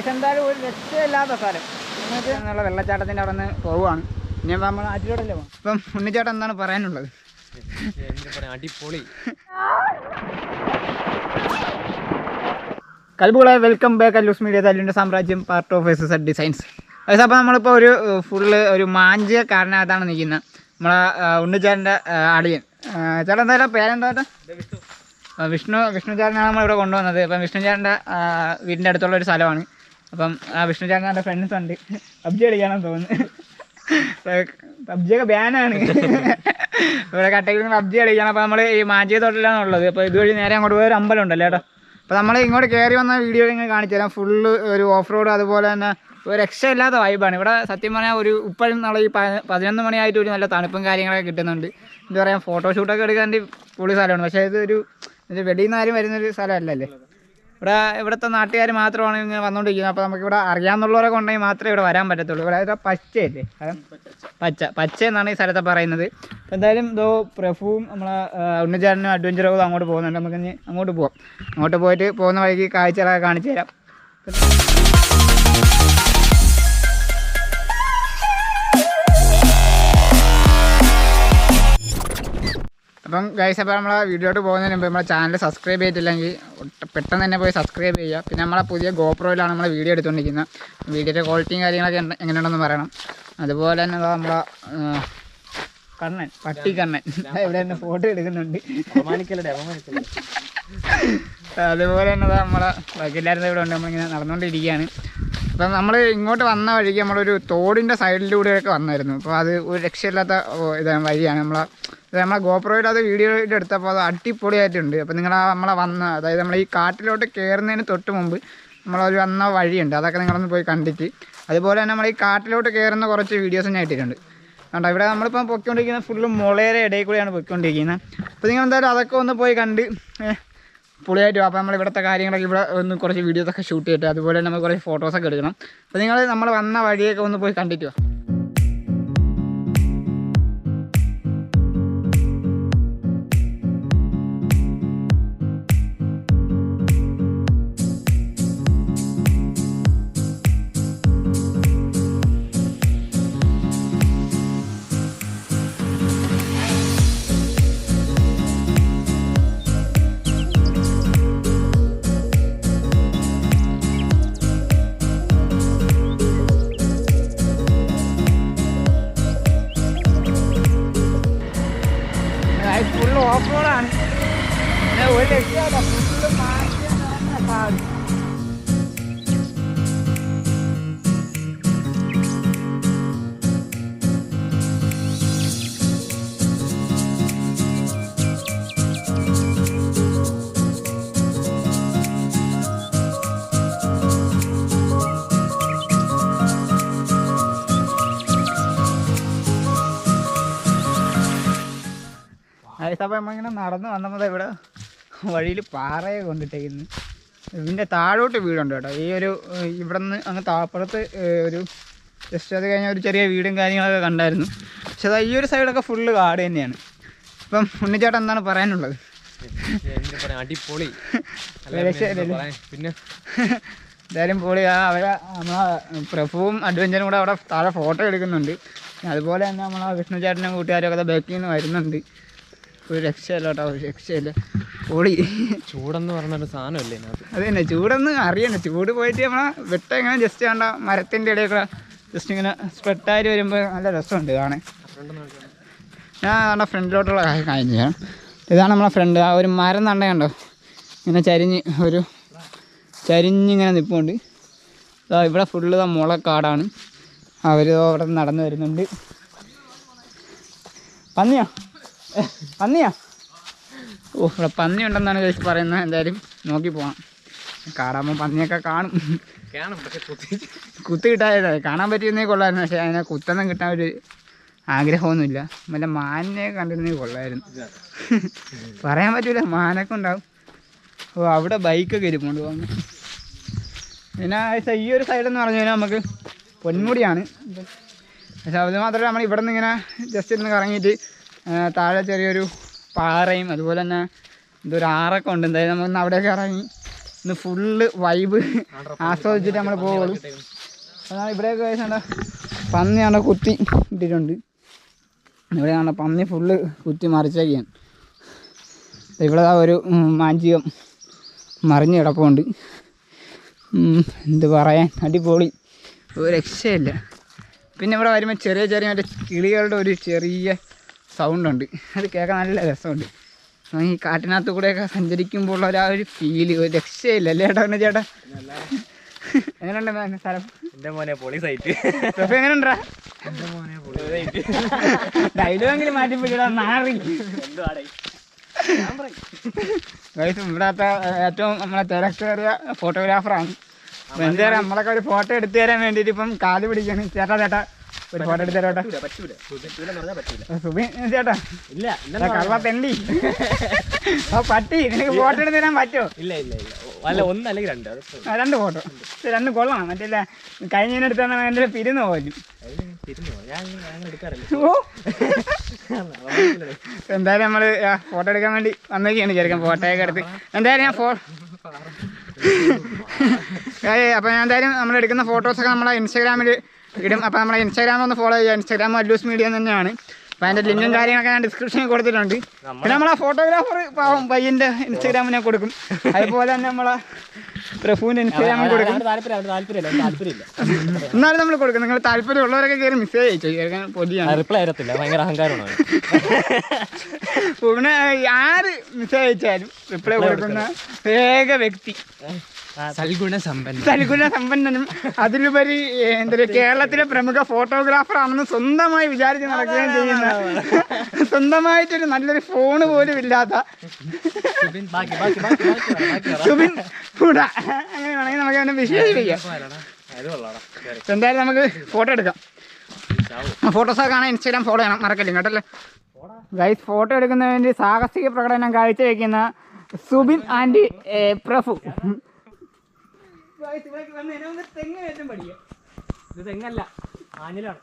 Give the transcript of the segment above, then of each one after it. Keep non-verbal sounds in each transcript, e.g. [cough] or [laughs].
ഇതെന്തായാലും ഒരു രക്ഷയില്ലാത്ത സ്ഥലം. എന്നിട്ട് എന്നുള്ള വെള്ളച്ചാട്ടത്തിന്റെ അവിടെ നിന്ന് പോവുകയാണ്. ഇനി നമ്മൾ ആറ്റിലോട്ടല്ലേ പോകും ഇപ്പം ഉണ്ണിച്ചേട്ടൻ എന്താണ് പറയാനുള്ളത്? അടിപൊളി. കൽബുകളെ വെൽക്കം ബാക്ക് അല്ലൂസ് മീഡിയ തല്ലിന്റെ സാമ്രാജ്യം part of S S designs അതായത് അപ്പോൾ നമ്മളിപ്പോൾ ഒരു ഫുള്ള് ഒരു മാഞ്ച കാരനകത്താണ് നിൽക്കുന്നത്. നമ്മളെ ഉണ്ണിച്ചാരന്റെ അളിയൻ. ചേട്ടൻ എന്തായാലും പേരെന്താ വിഷ്ണു. ആ, വിഷ്ണു വിഷ്ണു ചേട്ടനാണ് നമ്മളിവിടെ കൊണ്ടുവന്നത്. അപ്പം വിഷ്ണു ചേട്ടന്റെ വീടിന്റെ അടുത്തുള്ള ഒരു സ്ഥലമാണ്. അപ്പം ആ വിഷ്ണു ചേട്ടൻ ഫ്രണ്ട്സ് ഉണ്ട്. പബ്ജി കളിക്കാണെന്ന് തോന്നുന്നു. പബ്ജിയൊക്കെ ബാനാണ് ഇവിടെ കട്ടയിൽ പബ്ജി കളിക്കണം. അപ്പോൾ നമ്മൾ ഈ മാജിയ തോട്ടിലാണ് ഉള്ളത്. അപ്പോൾ ഇതുവഴി നേരെ അങ്ങോട്ട് പോയൊരു അമ്പലം കേട്ടോ അപ്പോൾ നമ്മൾ ഇങ്ങോട്ട് കയറി വന്ന വീഡിയോ ഇങ്ങനെ കാണിച്ചു തരാം. ഫുള്ള് ഒരു ഓഫ് റോഡ് അതുപോലെ തന്നെ ഒരു രക്ഷയില്ലാത്ത വൈബാണ് ഇവിടെ സത്യം പറഞ്ഞാൽ ഒരു ഇപ്പോഴും നാളെ ഈ പതിനൊന്ന് മണിയായിട്ട് ഒരു നല്ല തണുപ്പും കാര്യങ്ങളൊക്കെ കിട്ടുന്നുണ്ട്. എന്താ പറയുക ഫോട്ടോഷൂട്ടൊക്കെ എടുക്കാൻ വേണ്ടി പൊളി സ്ഥലമാണ് പക്ഷേ ഇതൊരു ഇത് വെളിയിൽ നിന്ന് ആരും വരുന്നൊരു സ്ഥലമല്ലല്ലേ? ഇവിടെ ഇവിടുത്തെ നാട്ടുകാർ മാത്രമാണ് ഇങ്ങനെ വന്നുകൊണ്ടിരിക്കുന്നത് അപ്പോൾ നമുക്കിവിടെ അറിയാമെന്നുള്ളവരെ ഉണ്ടെങ്കിൽ മാത്രമേ ഇവിടെ വരാൻ പറ്റത്തുള്ളൂ. ഇവിടെ പച്ചയല്ലേ? പച്ച പച്ച എന്നാണ് ഈ സ്ഥലത്തെ പറയുന്നത്. എന്തായാലും ഇതോ പ്രഫുവും നമ്മളെ ഉണ്ണിച്ചാരനും അഡ്വഞ്ചറും അങ്ങോട്ട് പോകുന്നുണ്ട്. നമുക്ക് അങ്ങോട്ട് പോവാം. അങ്ങോട്ട് പോയിട്ട് പോകുന്ന വഴിക്ക് കാഴ്ചകളൊക്കെ കാണിച്ചു തരാം. അപ്പം ഗൈസ് അപ്പോൾ നമ്മളെ വീഡിയോട്ട് പോകുന്നതിന് മുമ്പ് നമ്മളെ ചാനൽ സബ്സ്ക്രൈബ് ചെയ്തിട്ടില്ലെങ്കിൽ പെട്ടെന്ന് തന്നെ പോയി സബ്സ്ക്രൈബ് ചെയ്യുക. പിന്നെ നമ്മളെ പുതിയ ഗോപ്രോയിലാണ് നമ്മൾ വീഡിയോ എടുത്തുകൊണ്ടിരിക്കുന്നത്. വീഡിയോയുടെ ക്വാളിറ്റിയും കാര്യങ്ങളൊക്കെ എങ്ങനെയുണ്ടെന്ന് പറയണം. അതുപോലെ തന്നെ നമ്മളെ കണ്ണൻ പട്ടി കണ്ണൻ. ഇവിടെ തന്നെ ഫോട്ടോ എടുക്കുന്നുണ്ട്. അതുപോലെ തന്നെ നമ്മളെ ബാക്കിയെല്ലാവരും ഇവിടെ ഉണ്ട് നമ്മളിങ്ങനെ നടന്നുകൊണ്ടിരിക്കുകയാണ് അപ്പം നമ്മൾ ഇങ്ങോട്ട് വന്ന വഴിക്ക് നമ്മളൊരു തോടിന്റെ സൈഡിലൂടെയൊക്കെ വന്നായിരുന്നു. അപ്പോൾ അത് ഒരു രക്ഷയില്ലാത്ത ഇതാണ് വഴിയാണ്. നമ്മളെ നമ്മളെ ഗോപ്രോയിൽ അത് വീഡിയോയിൽ എടുത്തപ്പോൾ അത് അടിപൊളിയായിട്ടുണ്ട്. അപ്പോൾ നിങ്ങൾ നമ്മളെ വന്ന അതായത് നമ്മൾ ഈ കാട്ടിലോട്ട് കയറുന്നതിന് തൊട്ട് മുമ്പ് നമ്മളൊരു വന്ന വഴിയുണ്ട്. അതൊക്കെ നിങ്ങളൊന്ന് പോയി കണ്ടിട്ട്. അതുപോലെ തന്നെ നമ്മൾ ഈ കാട്ടിലോട്ട് കയറുന്ന കുറച്ച് വീഡിയോസ് ഞാൻ ഇട്ടിട്ടുണ്ട്. കണ്ടോ ഇവിടെ നമ്മളിപ്പം പൊയ്ക്കൊണ്ടിരിക്കുന്നത് ഫുള്ള് മുളയുടെ ഇടയിൽ കൂടെയാണ് പൊയ്ക്കൊണ്ടിരിക്കുന്നത്. അപ്പോൾ നിങ്ങൾ എന്തായാലും അതൊക്കെ ഒന്ന് പോയി കണ്ട് പുളിയായിട്ട് അപ്പോൾ നമ്മൾ ഇവിടുത്തെ കാര്യങ്ങളൊക്കെ ഇവിടെ ഒന്ന് കുറച്ച് വീഡിയോസൊക്കെ ഷൂട്ട് ചെയ്തിട്ട് അതുപോലെ നമുക്ക് കുറച്ച് ഫോട്ടോസൊക്കെ എടുക്കണം. അപ്പോൾ നിങ്ങൾ നമ്മൾ വന്ന വഴിയൊക്കെ ഒന്ന് പോയി കണ്ടിട്ട് വാ. അപ്പോൾ നമ്മളിങ്ങനെ നടന്ന് വന്നപ്പോൾ ഇവിടെ വഴിയിൽ പാറയെ കൊണ്ടിട്ടേക്കുന്നു. ഇതിന്റെ താഴോട്ട് വീടുണ്ട് കേട്ടോ. ഈ ഒരു ഇവിടെ നിന്ന് അങ്ങ് താപ്പുറത്ത് ഒരു ജസ്റ്റ് അത് കഴിഞ്ഞാൽ ഒരു ചെറിയ വീടും കാര്യങ്ങളൊക്കെ കണ്ടായിരുന്നു. പക്ഷെ അതാ ഈ ഒരു സൈഡൊക്കെ ഫുള്ള് കാട് തന്നെയാണ്. ഇപ്പം ഉണ്ണിച്ചേട്ടൻ എന്താണ് പറയാനുള്ളത്? അടിപൊളി. [laughs] പിന്നെ? [laughs] എന്തായാലും പൊളി ആ അവരെ നമ്മളെ പ്രഭുവും അഡ്വഞ്ചറും കൂടെ അവിടെ താഴെ ഫോട്ടോ എടുക്കുന്നുണ്ട്. അതുപോലെ തന്നെ നമ്മളെ വിഷ്ണു ചേട്ടനും കൂട്ടുകാരും ഒക്കെ ബാക്കിൽ നിന്ന് വരുന്നുണ്ട്. ഒരു രക്ഷയില്ല കേട്ടോ ഒരു രക്ഷയില്ല. പൊളി ചൂടെന്ന് പറഞ്ഞൊരു സാധനമല്ലേ അത് തന്നെ ചൂടെന്ന് അറിയണ്ട. ചൂട് പോയിട്ട് നമ്മളെ വെട്ട ഇങ്ങനെ ജസ്റ്റ് കണ്ട മരത്തിന്റെ ഇടയിൽ കൂടെ ജസ്റ്റ് ഇങ്ങനെ സ്പ്രെഡായിട്ട് വരുമ്പോൾ നല്ല രസമുണ്ട് കാണാൻ. ഞാൻ നമ്മുടെ ഫ്രണ്ടിലോട്ടുള്ള കാര്യം ചെയ്യാം. ഇതാണ് നമ്മളെ ഫ്രണ്ട്. ആ ഒരു മരം നണ്ട കണ്ടോ? ഇങ്ങനെ ചരിഞ്ഞ് ഒരു ചരിഞ്ഞിങ്ങനെ നിൽപ്പുണ്ട് ഇതാ ഇവിടെ ഫുള്ള് ഇതാ മുളക്കാടാണ് അവർ അവിടെ നടന്നു വരുന്നുണ്ട്. പന്നിയാ? പന്നിയാ? ഓ ഇവിടെ പന്നി ഉണ്ടെന്നാണ് കഴിച്ച് പറയുന്നത്. എന്തായാലും നോക്കി പോകണം കാടാകുമ്പോൾ പന്നിയൊക്കെ കാണും. കാണും പക്ഷെ കുത്തി കുത്തി കിട്ടാതെ കാണാൻ പറ്റിയിരുന്നേ കൊള്ളായിരുന്നു. പക്ഷേ അതിനെ കുത്തൊന്നും കിട്ടാൻ ഒരു ആഗ്രഹമൊന്നുമില്ല. വല്ല മാനിനെ കണ്ടിരുന്നെങ്കിൽ കൊള്ളായിരുന്നു. പറയാൻ പറ്റൂല. മാനൊക്കെ ഉണ്ടാവും. ഓ അവിടെ ബൈക്കൊക്കെ ഇരിപ്പുണ്ട് പോകുന്നു പിന്നെ ഈ ഒരു സൈഡെന്ന് പറഞ്ഞു കഴിഞ്ഞാൽ നമുക്ക് പൊന്മുടിയാണ്. പക്ഷെ അത് മാത്രമല്ല നമ്മൾ ഇവിടെ നിന്ന് ഇങ്ങനെ ജസ്റ്റ് ഇരുന്ന് കറങ്ങിയിട്ട് താഴെ ചെറിയൊരു പാറയും അതുപോലെ തന്നെ ഇതൊരു ആറൊക്കെ ഉണ്ട്. എന്തായാലും നമ്മൾ അവിടെയൊക്കെ ഇറങ്ങി ഇന്ന് ഫുള്ള് വൈബ് ആസ്വദിച്ചിട്ട് നമ്മൾ പോകുള്ളൂ അതാണ് ഇവിടെയൊക്കെ പന്നി പന്നിയാണ്ട് കുത്തി ഇട്ടിട്ടുണ്ട്. ഇവിടെ ആണ് പന്നി ഫുള്ള് കുത്തി മറിച്ചൊക്കെയാണ് ഇവിടെ ഒരു മാഞ്ചികം മറിഞ്ഞ് കിടപ്പുണ്ട്. എന്ത് പറയാൻ? അടിപൊളി. ഒരു രക്ഷയില്ല. പിന്നെ ഇവിടെ വരുമ്പോൾ ചെറിയ ചെറിയ മറ്റേ കിളികളുടെ ഒരു ചെറിയ സൗണ്ട് ഉണ്ട് അത് കേൾക്കാൻ നല്ല രസമുണ്ട്. ഈ കാട്ടിനകത്ത് കൂടെയൊക്കെ സഞ്ചരിക്കുമ്പോൾ ഉള്ള ഒരു ആ ഒരു ഫീൽ ഒരു രക്ഷയില്ല അല്ലേ ചേട്ടാ പിന്നെ ചേട്ടാ? എങ്ങനെയുണ്ട് മേ- സ്ഥലം? എന്റെ മോനെ പൊളി സൈറ്റ് എങ്ങനെയുണ്ടാ? ഡയലോഗെങ്കിലും മാറ്റി പിടിക്കടാ നാറി ഗൈസ് ഇവിടത്തെ ഏറ്റവും നമ്മളെ തിരക്കേറിയ ഫോട്ടോഗ്രാഫറാണ് എന്താ നമ്മളൊക്കെ ഒരു ഫോട്ടോ എടുത്തു തരാൻ വേണ്ടിയിട്ട് ഇപ്പം കാൽ പിടിക്കാണ്. ചേട്ടാ ചേട്ടാ. ഒരു ഫോട്ടോ ചേട്ടാ സുബിൻ ഇല്ല കള്ള തെണ്ടി പട്ടി നിനക്ക് ഫോട്ടോ എടുത്ത് തരാൻ പറ്റുമോ ഇല്ല ഇല്ല ഇല്ല. അല്ല ഒന്ന് അല്ലെങ്കിൽ രണ്ട് രണ്ട് ഫോട്ടോ. രണ്ട് കൊള്ളണം മറ്റേ കഴിഞ്ഞതിനെടുത്താണ് എന്റെ പിരിന്ന് പോലും തിരിഞ്ഞു ഞാൻ അങ്ങനെ [laughs] എന്തായാലും നമ്മൾ ഫോട്ടോ എടുക്കാൻ വേണ്ടി വന്നേക്കാണ് ചെറുക്കൻ ഫോട്ടോയൊക്കെ എടുത്ത്. എന്തായാലും ഞാൻ ഫോ അപ്പോൾ ഞാൻ എന്തായാലും നമ്മൾ എടുക്കുന്ന ഫോട്ടോസ് ഒക്കെ നമ്മളെ ഇൻസ്റ്റാഗ്രാമിൽ ഇടും. അപ്പോൾ നമ്മളെ ഇൻസ്റ്റാഗ്രാം ഒന്ന് ഫോളോ ചെയ്യുക. ഇൻസ്റ്റാഗ്രാം അല്ലൂസ് മീഡിയ തന്നെയാണ്. അപ്പോൾ അതിന്റെ ലിങ്കും കാര്യങ്ങളൊക്കെ ഞാൻ ഡിസ്ക്രിപ്ഷനിൽ കൊടുത്തിട്ടുണ്ട്. പിന്നെ നമ്മളെ ഫോട്ടോഗ്രാഫർ പാവം പയ്യന്റെ ഇൻസ്റ്റാഗ്രാമിനെ കൊടുക്കും. അതുപോലെ തന്നെ നമ്മളെ പ്രഫുവിന്റെ ഇൻസ്റ്റാഗ്രാമിൽ കൊടുക്കും. എന്നാലും നമ്മൾ കൊടുക്കും. നിങ്ങൾ താല്പര്യമുള്ളവരൊക്കെ കയറി മെസ്സേജ് അയച്ചു പൊതിയാണ് റിപ്ലൈ തരത്തില്ല. ഭയങ്കര അഹങ്കാരമാണ്. പിന്നെ ആര് മെസ്സേജ് അയച്ചാലും റിപ്ലൈ കൊടുക്കുന്ന ഏക വ്യക്തി. സൽഗുണ സമ്പന്ന സൽഗുണ സമ്പന്നനും അതിലുപരി എന്താ കേരളത്തിലെ പ്രമുഖ ഫോട്ടോഗ്രാഫർ ആണെന്ന് സ്വന്തമായി വിചാരിച്ച് നടക്കുകയും ചെയ്യുന്ന സ്വന്തമായിട്ടൊരു നല്ലൊരു ഫോണ് പോലും ഇല്ലാത്ത സുബിൻ കൂട അങ്ങനെ വേണമെങ്കിൽ നമുക്ക് അവനെ വിശേഷിപ്പിക്കാം. എന്തായാലും നമുക്ക് ഫോട്ടോ എടുക്കാം. ഫോട്ടോസൊക്കെ കാണാൻ ഇൻസ്റ്റാഗ്രാം ഫോളോ ചെയ്യണം. മറക്കല്ലേ കേട്ടല്ലേ? ഗൈസ് ഫോട്ടോ എടുക്കുന്നതിന് വേണ്ടി സാഹസിക പ്രകടനം കാഴ്ചവെക്കുന്ന സുബിൻ ആൻഡ് ഇത് തെങ്ങല്ല ആഞ്ഞിലാണ്.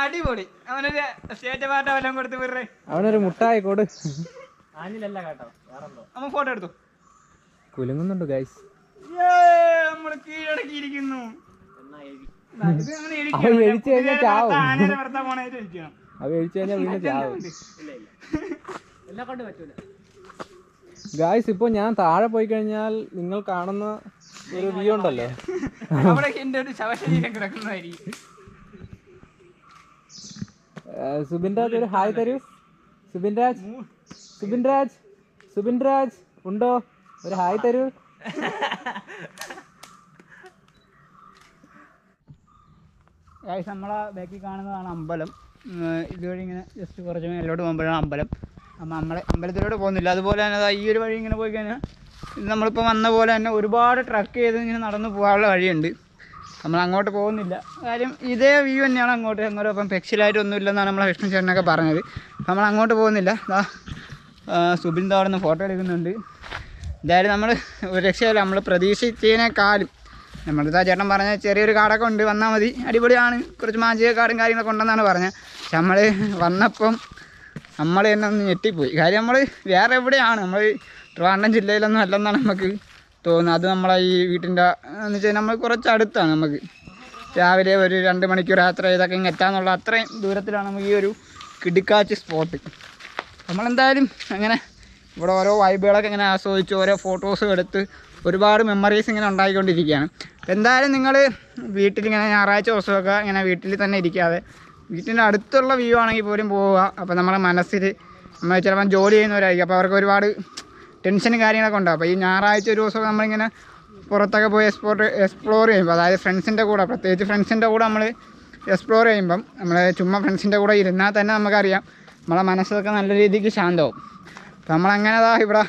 അടിപൊളി. അവനൊരു സ്റ്റേറ്റ് പാട്ട് അവനെ കൊടുത്ത് വിടറേ അവനൊരു മുട്ടായി കൊടു ആഞ്ഞിലല്ല കേട്ടോ വേറെന്തോ. അവൻ ഫോട്ടോ എടുത്തു? കുലുങ്ങുന്നുണ്ട് ഗൈസ് നമ്മൾ കീഴടക്കിയിരിക്കുന്നു. അവ എഴിച്ചു കഴിഞ്ഞാൽ വീണ്ടും ചാവും. എല്ലാം കൊണ്ട് പറ്റൂല. ഗായ്സ് ഇപ്പൊ ഞാൻ താഴെ പോയി കഴിഞ്ഞാൽ നിങ്ങൾ കാണുന്ന ഒരു വ്യൂ ഉണ്ടല്ലോ. സുബിൻരാജ് ഒരു ഹായ് തരൂ. സുബിൻ രാജ് സുബിൻ രാജ് സുബിൻ രാജ് ഉണ്ടോ? ഒരു ഹായ് തരൂ. ഗായ്സ് നമ്മളെ ബാക്കി കാണുന്നതാണ് അമ്പലം. ഇതുവഴി ഇങ്ങനെ ജസ്റ്റ് കുറച്ച് മേലോട്ട് പോകുമ്പോഴാണ് അമ്പലം. നമ്മളെ അമ്പലത്തിലോട്ട് പോകുന്നില്ല. അതുപോലെ തന്നെ അതാ ഈ ഒരു വഴി ഇങ്ങനെ പോയി കഴിഞ്ഞാൽ നമ്മളിപ്പോൾ വന്ന പോലെ തന്നെ ഒരുപാട് ട്രക്ക് ചെയ്ത് ഇങ്ങനെ നടന്നു പോകാനുള്ള വഴിയുണ്ട്. നമ്മൾ അങ്ങോട്ട് പോകുന്നില്ല. കാര്യം ഇതേ വ്യൂ തന്നെയാണ് അങ്ങോട്ട്. അങ്ങോട്ട് അപ്പം പെക്സിലായിട്ടൊന്നും ഇല്ലെന്നാണ് നമ്മളെ വിഷ്ണു ചേട്ടനൊക്കെ പറഞ്ഞത്. നമ്മൾ അങ്ങോട്ട് പോകുന്നില്ല. അതാ സുബിൻ അവിടെ നിന്ന് ഫോട്ടോ എടുക്കുന്നുണ്ട്. എന്തായാലും നമ്മൾ ഒരു രക്ഷയല്ല. നമ്മൾ പ്രതീക്ഷിച്ചതിനേക്കാളും. നമ്മളിതാ ചേട്ടൻ പറഞ്ഞ ചെറിയൊരു കാടൊക്കെ ഉണ്ട്. വന്നാൽ മതി. അടിപൊളിയാണ്. കുറച്ച് മാഞ്ചിയ കാടും കാര്യങ്ങളൊക്കെ ഉണ്ടെന്നാണ് പറഞ്ഞത്. പക്ഷെ നമ്മൾ വന്നപ്പം നമ്മൾ തന്നെ ഒന്ന് ഞെട്ടിപ്പോയി. കാര്യം നമ്മൾ വേറെ എവിടെയാണ്? നമ്മൾ ട്രിവാൻഡ്രം ജില്ലയിലൊന്നും അല്ലെന്നാണ് നമുക്ക് തോന്നുന്നത്. അത് നമ്മളെ ഈ വീട്ടിന്റെ എന്ന് വെച്ചാൽ നമ്മൾ കുറച്ച് അടുത്താണ് നമുക്ക്. രാവിലെ ഒരു രണ്ട് മണിക്കൂർ യാത്ര ചെയ്തൊക്കെ ഇങ്ങനെ എത്താന്നുള്ള അത്രയും ദൂരത്തിലാണ് നമുക്ക് ഈ ഒരു കിടുക്കാച്ച് സ്പോട്ട് നമ്മളെന്തായാലും അങ്ങനെ ഇവിടെ ഓരോ വൈബുകളൊക്കെ ഇങ്ങനെ ആസ്വദിച്ച് ഓരോ ഫോട്ടോസും എടുത്ത് ഒരുപാട് മെമ്മറീസ് ഇങ്ങനെ ഉണ്ടായിക്കൊണ്ടിരിക്കുകയാണ്. എന്തായാലും നിങ്ങൾ വീട്ടിലിങ്ങനെ ഞായറാഴ്ച ദിവസമൊക്കെ ഇങ്ങനെ വീട്ടിൽ തന്നെ ഇരിക്കാതെ വീട്ടിന്റെ അടുത്തുള്ള വ്യൂ ആണെങ്കിൽ പോലും പോവുക. അപ്പോൾ നമ്മുടെ മനസ്സിൽ നമ്മൾ ചിലപ്പം ജോലി ചെയ്യുന്നവരായിരിക്കും. അപ്പോൾ അവർക്ക് ഒരുപാട് ടെൻഷനും കാര്യങ്ങളൊക്കെ ഉണ്ടാകും അപ്പോൾ ഈ ഞായറാഴ്ച ഒരു ദിവസം നമ്മളിങ്ങനെ പുറത്തൊക്കെ പോയി എക്സ്പ്ലോർ എക്സ്പ്ലോർ ചെയ്യുമ്പോൾ അതായത് ഫ്രണ്ട്സിന്റെ കൂടെ പ്രത്യേകിച്ച് ഫ്രണ്ട്സിന്റെ കൂടെ നമ്മൾ എക്സ്പ്ലോർ ചെയ്യുമ്പം നമ്മൾ ചുമ്മാ ഫ്രണ്ട്സിന്റെ കൂടെ ഇരുന്നാൽ തന്നെ നമുക്കറിയാം നമ്മളെ മനസ്സൊക്കെ നല്ല രീതിക്ക് ശാന്തമാവും. അപ്പം നമ്മളങ്ങനെ അതാ ഇവിടെ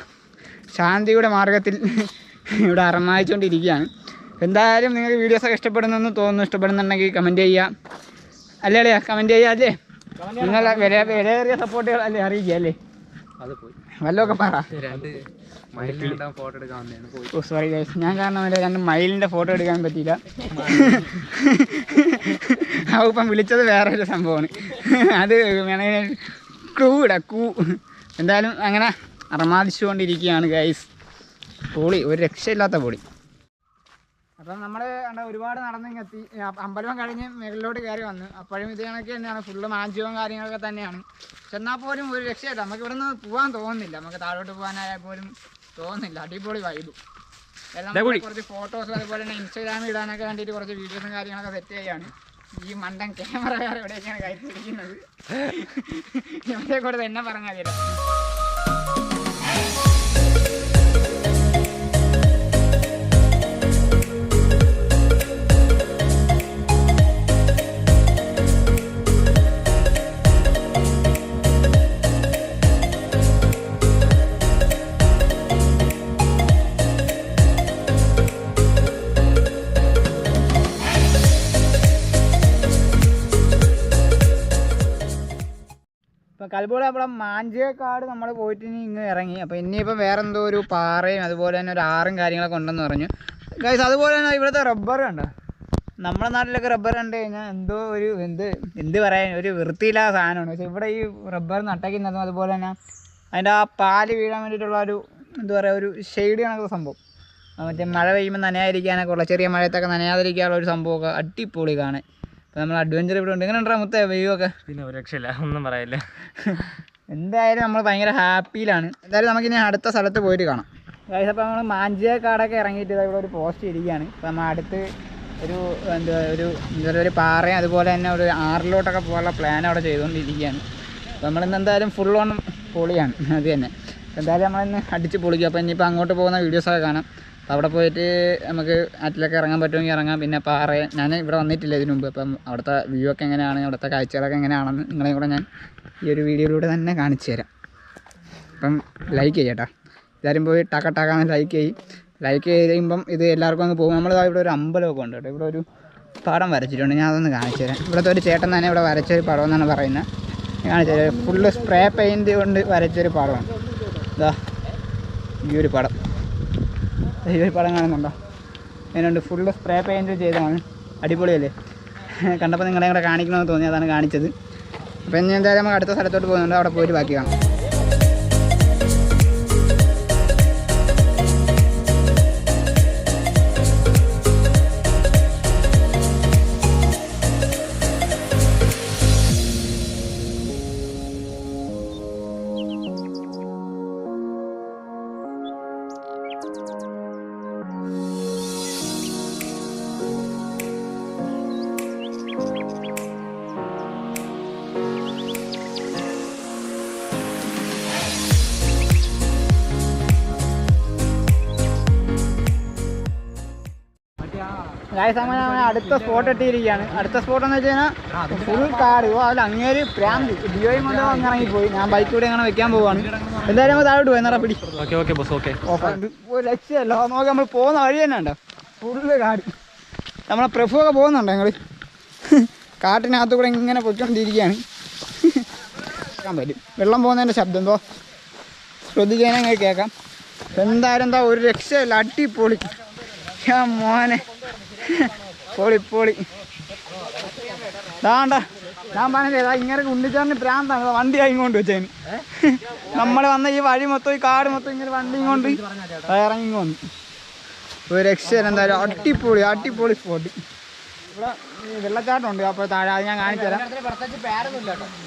ശാന്തിയുടെ മാർഗത്തിൽ ഇവിടെ അറമായിച്ചുകൊണ്ടിരിക്കുകയാണ് എന്തായാലും നിങ്ങൾക്ക് വീഡിയോസൊക്കെ ഇഷ്ടപ്പെടുന്നെന്ന് തോന്നുന്നു. ഇഷ്ടപ്പെടുന്നുണ്ടെങ്കിൽ കമന്റ് ചെയ്യുക. അല്ലേ അല്ലേ? കമന്റ് ചെയ്യാം അല്ലേ? നിങ്ങളെ വില വിലയേറിയ സപ്പോർട്ടുകൾ അല്ലേ അറിയിക്കുക അല്ലേ? വല്ലതൊക്കെ പറ. ഓ സോറി ഗൈസ് ഞാൻ കാരണം എന്റെ രണ്ട് മയിലിന്റെ ഫോട്ടോ എടുക്കാൻ പറ്റിയില്ല. ഇപ്പം വിളിച്ചത് വേറെ ഒരു സംഭവമാണ്. അത് വേണമെങ്കിൽ ക്രൂ ഇടാ കൂ എന്തായാലും അങ്ങനെ അറമാദിച്ചുകൊണ്ടിരിക്കുകയാണ് ഗൈസ് പൊളി ഒരു രക്ഷയില്ലാത്ത പൊളി. അപ്പം നമ്മൾ ഒരുപാട് നടന്നിങ്ങ് എത്തി അമ്പലം കഴിഞ്ഞ് മുകളിലോട്ട് കയറി വന്നു. അപ്പോഴും ഇത് കണക്ക് തന്നെയാണ്. ഫുള്ള് മാഞ്ചിയവും കാര്യങ്ങളൊക്കെ തന്നെയാണ്. ചെന്നാൽ പോലും ഒരു രക്ഷയില്ല. നമുക്ക് ഇവിടുന്ന് പോകാൻ തോന്നുന്നില്ല. നമുക്ക് താഴോട്ട് പോകാനായാൽ പോലും തോന്നുന്നില്ല. അടിപൊളി വൈബ് എല്ലാം കുറച്ച് ഫോട്ടോസും അതുപോലെ തന്നെ ഇൻസ്റ്റാഗ്രാമിൽ ഇടാനൊക്കെ വേണ്ടിയിട്ട് കുറച്ച് വീഡിയോസും കാര്യങ്ങളൊക്കെ സെറ്റ് ചെയ്യാണ്. ഈ മണ്ടൻ ക്യാമറ വേറെ എവിടെയൊക്കെയാണ് കയറ്റിയിരിക്കുന്നത്. ഇവരെ കൂടെ തന്നെ പറഞ്ഞാൽ മതിയല്ലോ കൽബോളി നമ്മുടെ മാഞ്ചേക്കാട് നമ്മൾ പോയിട്ട് ഇനി ഇങ്ങ് ഇറങ്ങി. അപ്പോൾ ഇനിയിപ്പോൾ വേറെ എന്തോ ഒരു പാറയും അതുപോലെ തന്നെ ഒരു ആറും കാര്യങ്ങളൊക്കെ ഉണ്ടെന്ന് പറഞ്ഞു. ഗൈസ് അതുപോലെ തന്നെ ഇവിടുത്തെ റബ്ബർ കണ്ടോ? നമ്മുടെ നാട്ടിലൊക്കെ റബ്ബർ കണ്ടു കഴിഞ്ഞാൽ എന്തോ ഒരു എന്ത് എന്ത് പറയാൻ ഒരു വൃത്തിയില്ലാത്ത സാധനമാണ്. പക്ഷേ ഇവിടെ ഈ റബ്ബർ നട്ടയ്ക്കുന്നതും അതുപോലെ തന്നെ അതിന്റെ ആ പാൽ വീഴാൻ വേണ്ടിയിട്ടുള്ള ഒരു എന്താ പറയുക ഒരു ഷെയ്ഡ് കണക്കുള്ള സംഭവം. മറ്റേ മഴ പെയ്യുമ്പോൾ നനയാതിരിക്കാനൊക്കെ ഉള്ള ചെറിയ മഴയത്തൊക്കെ നനയാതിരിക്കാനുള്ള ഒരു സംഭവമൊക്കെ അടിപൊളി കാണാൻ. അപ്പോൾ നമ്മൾ അഡ്വഞ്ചർ ഇവിടെ ഉണ്ട്. എങ്ങനെ ഉണ്ടാ മുത്തേ വ്യൂ ഒക്കെ? പിന്നെ ഒരു രക്ഷയില്ല. ഒന്നും പറയില്ല. [laughs] എന്തായാലും നമ്മൾ ഭയങ്കര ഹാപ്പിയിലാണ് എന്തായാലും നമുക്കിനി അടുത്ത സ്ഥലത്ത് പോയിട്ട് കാണാം. അതായത് അപ്പോൾ നമ്മൾ മാഞ്ചിയക്കാടൊക്കെ ഇറങ്ങിയിട്ട് ഇവിടെ ഒരു പോസ്റ്റ് ഇരിക്കുകയാണ്. അപ്പോൾ നമ്മൾ അടുത്ത് ഒരു എന്താ ഒരു എന്താ പറയുക ഒരു പാറയും അതുപോലെ തന്നെ ഒരു ആറിലോട്ടൊക്കെ പോകാനുള്ള പ്ലാൻ അവിടെ ചെയ്തുകൊണ്ടിരിക്കുകയാണ്. അപ്പോൾ നമ്മളിന്ന് എന്തായാലും ഫുൾ ഓൺ പൊളിയാണ്. അത് തന്നെ. എന്തായാലും നമ്മളിന്ന് അടിച്ച് പൊളിക്കും. അപ്പോൾ ഇനിയിപ്പോൾ അങ്ങോട്ട് പോകുന്ന വീഡിയോസൊക്കെ കാണാം. അവിടെ പോയിട്ട് നമുക്ക് ആറ്റിലൊക്കെ ഇറങ്ങാൻ പറ്റുമെങ്കിൽ ഇറങ്ങാം. പിന്നെ പാറ ഞാൻ ഇവിടെ വന്നിട്ടില്ല ഇതിനു മുമ്പ്. അപ്പം അവിടുത്തെ വ്യൂ ഒക്കെ എങ്ങനെയാണ് അവിടുത്തെ കാഴ്ചകളൊക്കെ എങ്ങനെയാണെന്ന് നിങ്ങളെയും കൂടെ ഞാൻ ഈ ഒരു വീഡിയോയിലൂടെ തന്നെ കാണിച്ചു തരാം. അപ്പം ലൈക്ക് ചെയ്യട്ടാ എല്ലാവരും പോയി ടക്ക ടക്കാന്ന് ലൈക്ക് ചെയ്യും. ലൈക്ക് ചെയ്ത് കഴിയുമ്പം ഇത് എല്ലാവർക്കും അങ്ങ് പോകും. നമ്മൾ ഇവിടെ ഒരു അമ്പലമൊക്കെ ഉണ്ട് കേട്ടോ. ഇവിടെ ഒരു പടം വരച്ചിട്ടുണ്ട്. ഞാൻ അതൊന്ന് കാണിച്ചു തരാം. ഇവിടുത്തെ ഒരു ചേട്ടൻ തന്നെ ഇവിടെ വരച്ചൊരു പടം എന്നാണ് പറയുന്നത്. കാണിച്ചു തരാം. ഫുള്ള് സ്പ്രേ പെയിന്റ് കൊണ്ട് വരച്ചൊരു പടമാണ്. ഇതാ ഈ ഒരു പടം. ഈ പടം കാണുന്നുണ്ടോ? അതിനുണ്ട് ഫുള്ള് സ്പ്രേ പെയിന്റ് ചെയ്തതാണ്. അടിപൊളിയല്ലേ? കണ്ടപ്പോൾ നിങ്ങളെ കൂടെ കാണിക്കണമെന്ന് തോന്നി അതാണ് കാണിച്ചത്. അപ്പം ഇനി എന്തായാലും നമുക്ക് അടുത്ത സ്ഥലത്തോട്ട് പോകുന്നുണ്ട്. അവിടെ പോയിട്ട് ബാക്കി കാണാം. ഗായ്സ് അങ്ങനെ അടുത്ത സ്പോട്ട് എത്തിയിരിക്കുകയാണ്. അടുത്ത സ്പോട്ട് എന്ന് വെച്ച് കഴിഞ്ഞാൽ ഫുൾ കാട് അതിൽ അങ്ങേര് പ്രാന്തി. ഡിയോയും കൊണ്ട് അങ്ങ് ഇറങ്ങിപ്പോയി. ഞാൻ ബൈക്ക് കൂടെ അങ്ങനെ വെക്കാൻ പോവാണ്. എന്തായാലും നമ്മൾ താഴോട്ട് പോയി. എന്നാ പിടി. ഓക്കെ ഓക്കെ ബസ് ഓക്കെ ഒരു രക്ഷയല്ല. അത് നോക്കി നമ്മൾ പോകുന്ന വഴി തന്നെ ഉണ്ടോ ഫുള്ള് കാട്. നമ്മളെ പ്രഫുവൊക്കെ പോകുന്നുണ്ടോ ഞങ്ങൾ കാട്ടിനകത്ത് കൂടെ ഇങ്ങനെ പൊയ്ക്കൊണ്ടിരിക്കുകയാണ്. പറ്റും. വെള്ളം പോകുന്നതിന്റെ ശബ്ദം എന്തോ? ശ്രദ്ധിക്കാനങ്ങനെ കേൾക്കാം. എന്തായാലും എന്താ ഒരു രക്ഷയല്ല. അടിപൊളി. ഞാൻ മോനെ. പൊളി പൊളി. ഞാൻ പറഞ്ഞില്ലേ ഇങ്ങനെ ഉണ്ണിച്ചാറിന് പ്രാന്താണ്. വണ്ടി ഇങ്ങോട്ട് വെച്ചതിന് നമ്മൾ വന്ന ഈ വഴി മൊത്തം ഈ കാട് മൊത്തം ഇങ്ങനെ വണ്ടി കൊണ്ട് ഇറങ്ങി വന്നു. ഒരു രക്ഷ എന്തായാലും. അടിപൊളി അടിപൊളി സ്പോട്ട് ഇവിടെ ഈ വെള്ളച്ചാട്ടം ഉണ്ട് അപ്പോൾ താഴെ അത് ഞാൻ കാണിച്ചു തരാം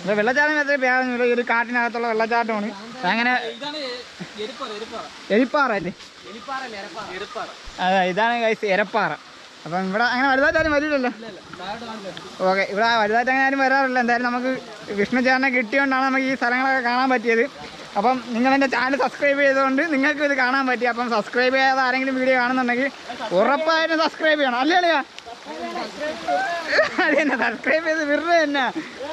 ഇവിടെ വെള്ളച്ചാട്ടം എത്ര പേരൊന്നുമില്ല ഈ ഒരു കാട്ടിനകത്തുള്ള വെള്ളച്ചാട്ടമാണ്. അങ്ങനെ എരിപ്പാറ അല്ലേ? അതെ ഇതാണ് കൈസ് എരപ്പാറ. അപ്പം ഇവിടെ അങ്ങനെ വലുതായിട്ട് ആരും വരില്ലല്ലോ. ഓക്കെ ഇവിടെ വലുതായിട്ട് അങ്ങനെ ആരും വരാറില്ല. എന്തായാലും നമുക്ക് വിഷ്ണു ചേട്ടനെ കിട്ടിയോണ്ടാണ് നമുക്ക് ഈ സ്ഥലങ്ങളൊക്കെ കാണാൻ പറ്റിയത്. അപ്പം നിങ്ങൾ എന്റെ ചാനൽ സബ്സ്ക്രൈബ് ചെയ്തുകൊണ്ട് നിങ്ങൾക്ക് ഇത് കാണാൻ പറ്റി. അപ്പം സബ്സ്ക്രൈബ് ചെയ്യാതെ ആരെങ്കിലും വീഡിയോ കാണുന്നുണ്ടെങ്കിൽ ഉറപ്പായിട്ടും സബ്സ്ക്രൈബ് ചെയ്യണം. അല്ലേ അത് തന്നെ സബ്സ്ക്രൈബ് ചെയ്ത് വെറുതെ തന്നെ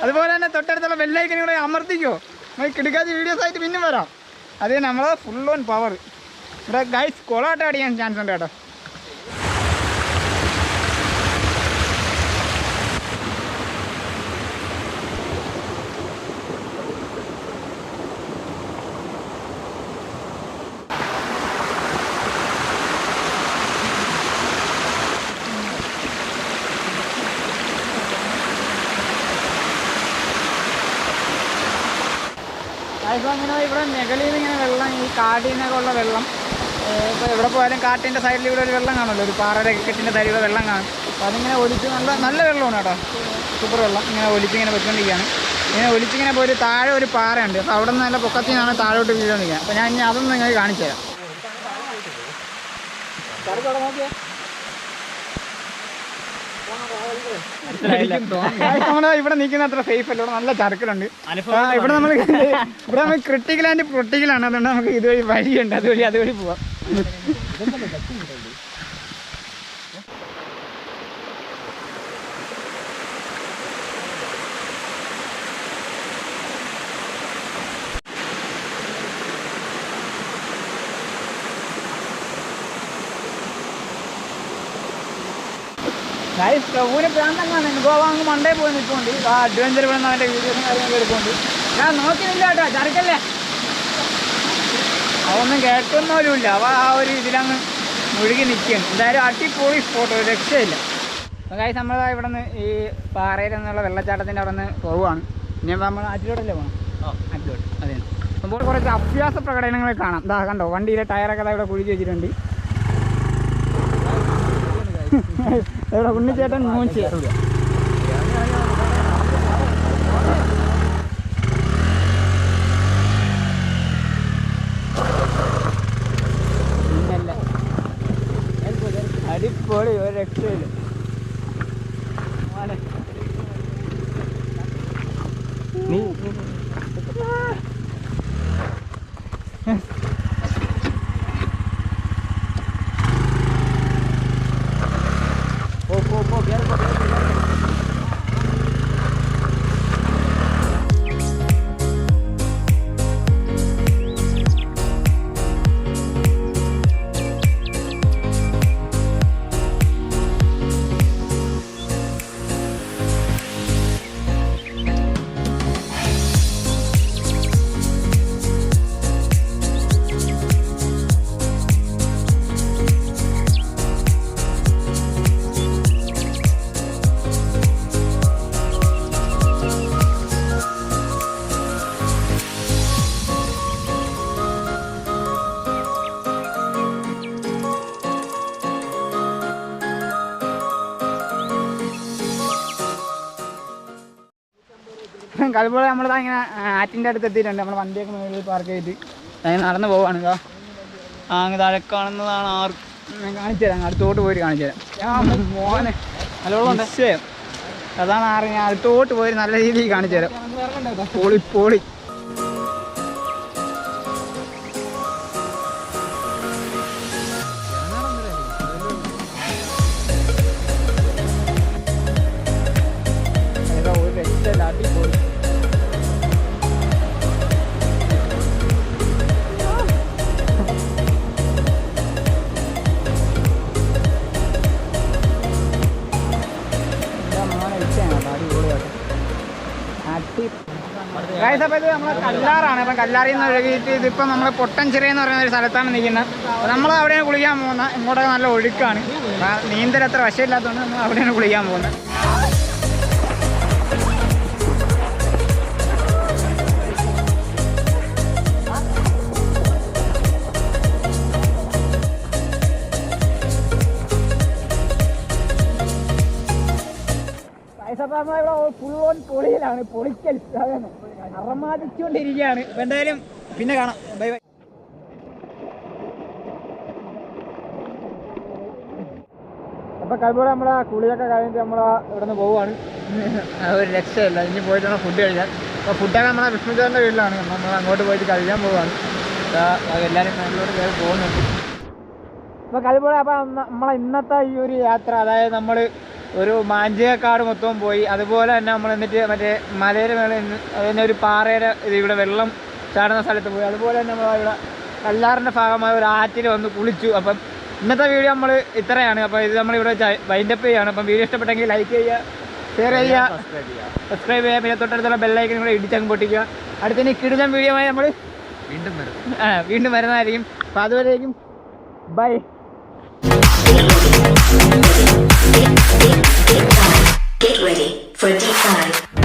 അതുപോലെ തന്നെ തൊട്ടടുത്തുള്ള ബെല്ലൈക്കനും കൂടെ അമർത്തിക്കോ. നമുക്ക് കിടക്കാത്ത വീഡിയോസ് ആയിട്ട് പിന്നും വരാം. അത് നമ്മളെ ഫുൾ ഓൺ പവർ ഇവിടെ ഗൈസ് കൊളാട്ടം അടിക്കാൻ ചാൻസ് ഉണ്ട് കേട്ടോ ഗൈസ് അങ്ങനെ ഇവിടെ മെകളിയിൽ ഇങ്ങനെ വെള്ളം ഈ കാടിനൊക്കെ ഉള്ള വെള്ളം ഇപ്പോൾ എവിടെ പോയാലും കാട്ടിന്റെ സൈഡിൽ ഇവിടെ ഒരു വെള്ളം കാണുമല്ലോ ഒരു പാറയുടെ കെട്ടിന്റെ സൈഡിലൂടെ വെള്ളം കാണും. അപ്പോൾ അതിങ്ങനെ ഒലിച്ച് നല്ല നല്ല വെള്ളമാണ് കേട്ടോ. സൂപ്പർ വെള്ളം. ഇങ്ങനെ ഒലിച്ചിങ്ങനെ പൊയ്ക്കൊണ്ടിരിക്കുകയാണ്. ഇങ്ങനെ ഒലിച്ചിങ്ങനെ പോയി താഴെ ഒരു പാറയുണ്ട്. അപ്പോൾ അവിടെ നിന്ന് നല്ല പൊക്കത്തിൽ നിന്നാണ് താഴോട്ട് വീഴുകൊണ്ടിരിക്കുക അപ്പോൾ ഞാൻ ഇനി അതൊന്നും നിങ്ങൾക്ക് കാണിച്ചു തരാം ഇവിടെ നിൽക്കുന്ന അത്ര സേഫ് അല്ല. ഇവിടെ നല്ല ചരക്കലുണ്ട്. ഇവിടെ നമ്മൾ [laughs] ഇവിടെ നമ്മൾ ക്രിട്ടിക്കൽ ആൻഡ് പൊട്ടിക്കലാണ് അതുകൊണ്ട് നമുക്ക് ഇതുവഴി വഴിയുണ്ട്. അതുവഴി അതുവഴി പോവാം. ഗൈസ് പ്രഭുവിന് പ്രാന്തങ്ങാണ് ഗോവ അങ്ങ് മണ്ടേ പോയി നിൽക്കുന്നുണ്ട്. ആ അഡ്വഞ്ചർ വേണം അവന്റെ വീഡിയോസും കാര്യങ്ങളും എടുക്കുന്നുണ്ട്. ഞാൻ നോക്കുന്നില്ല കേട്ടോ. ചരക്കല്ലേ അതൊന്നും കേട്ടൊന്നുമില്ല അവ ആ ഒരു ഇതിലങ്ങ് മുഴുകി നിൽക്കുകയാണ്. എന്തായാലും അടിപൊളി സ്പോട്ട് ഒരു രക്ഷയില്ല ഗൈസ് നമ്മൾ ഇവിടെ നിന്ന് ഈ പാറയിൽ നിന്നുള്ള വെള്ളച്ചാട്ടത്തിന്റെ അവിടെ നിന്ന് പോവുകയാണ്. ഇനി നമ്മൾ ആറ്റിലോട്ടല്ലേ പോകണം ആറ്റിലോട്ട് അതെ. അപ്പോൾ കുറച്ച് അഭ്യാസ പ്രകടനങ്ങൾ കാണാം. ഇതാ കണ്ടോ വണ്ടിയിലെ ടയറൊക്കെ ഇവിടെ കുഴിച്ച് വെച്ചിട്ടുണ്ട്. [laughs] [laughs] ഇവിടെ ഉണ്ണിച്ചേട്ടൻ പിന്നല്ല അടിപൊളി ഒരു രക്ഷയില്ല. Quero കളിപ്പോൾ നമ്മളിതാ ഇങ്ങനെ ആറ്റിന്റെ അടുത്ത് എത്തിയിട്ടുണ്ട്. നമ്മൾ വണ്ടിയൊക്കെ മുകളിൽ പാർക്ക് ചെയ്തിട്ട്. അങ്ങനെ നടന്നു പോവാണ് കേട്ടോ ആ അങ്ങ് താഴെ കാണുന്നതാണ് ആർ ഞാൻ കാണിച്ചു തരാം. അടുത്തോട്ട് പോയി കാണിച്ചു തരാം. മോനെ. നല്ലോണം നിശ്ചയം. അതാണ് ആറ്. ഞാൻ അടുത്തോട്ട് പോയി നല്ല രീതിയിൽ കാണിച്ചു തരാം. പോളി പോളി. അപ്പോൾ ഇത് നമ്മളെ കല്ലാറാണ്. അപ്പം കല്ലാറിൽ നിന്ന് ഒഴുകിയിട്ട് ഇതിപ്പോൾ നമ്മൾ പൊട്ടൻചിറ എന്ന് പറയുന്ന ഒരു സ്ഥലത്താണ് നിൽക്കുന്നത്. അപ്പോൾ നമ്മൾ അവിടെയാണ് കുളിക്കാൻ പോകുന്നത് ഇങ്ങോട്ടൊക്കെ നല്ല ഒഴുക്കാണ്. അപ്പോൾ നീന്തൽ അത്ര വശമില്ലാത്തതുകൊണ്ട് നമ്മൾ അവിടെയാണ് കുളിക്കാൻ പോകുന്നത് ഇവിടെ ഫുൾ ഓൺ പൊളിയിലാണ്. പൊളിക്കൽ അതാണ്. അറമാദിച്ചുകൊണ്ടിരിക്കുകയാണ്. എന്തായാലും പിന്നെ കാണാം. Bye bye. അപ്പൊ കഴിയുമ്പോൾ നമ്മളെ കുളിയൊക്കെ കഴിഞ്ഞിട്ട് നമ്മൾ ഇവിടെ നിന്ന് പോവുകയാണ്. അതൊരു ഒരു രക്ഷയില്ല. ഇനി പോയിട്ടാണ് ഫുഡ് കഴിക്കാൻ. അപ്പോൾ ഫുഡൊക്കെ നമ്മളെ വിഷ്ണുചാറിന്റെ വീട്ടിലാണ്. നമ്മൾ അങ്ങോട്ട് പോയിട്ട് കഴിക്കാൻ പോവുകയാണ്. എല്ലാവരും ഫാമിലിയോട് കയറി പോകുന്നുണ്ട്. അപ്പോൾ കഴിയുമ്പോൾ അപ്പോൾ നമ്മളെ ഇന്നത്തെ ഈ ഒരു യാത്ര അതായത് നമ്മൾ ഒരു മാഞ്ചേക്കാട് മൊത്തവും പോയി. അതുപോലെ തന്നെ നമ്മൾ എന്നിട്ട് മറ്റേ മലയുടെ മേളിൽ നിന്ന് അതിന്റെ ഒരു പാറയുടെ ഇത് ഇവിടെ വെള്ളം ചാടുന്ന സ്ഥലത്ത് പോയി. അതുപോലെ തന്നെ നമ്മൾ ഇവിടെ കല്ലാറിന്റെ ഭാഗമായ ഒരു ആറ്റിൽ വന്ന് കുളിച്ചു. അപ്പം ഇന്നത്തെ വീഡിയോ നമ്മൾ ഇത്രയാണ്. അപ്പോൾ ഇത് നമ്മളിവിടെ വൈൻഡപ്പ് ചെയ്യുകയാണ് അപ്പം വീഡിയോ ഇഷ്ടപ്പെട്ടെങ്കിൽ ലൈക്ക് ചെയ്യുക ഷെയർ ചെയ്യുക സബ്സ്ക്രൈബ് ചെയ്യുക. പിന്നെ തൊട്ടടുത്തുള്ള ബെല്ലൈക്കൻ കൂടെ ഇടിച്ചങ്ങ് പൊട്ടിക്കുക. അടുത്ത കിടുതൻ വീഡിയോ ആയി നമ്മൾ വീണ്ടും വരും. ആ, വീണ്ടും വരുന്നതായിരിക്കും. അപ്പോൾ അതുവരേക്കും bye Get ready for a deep dive.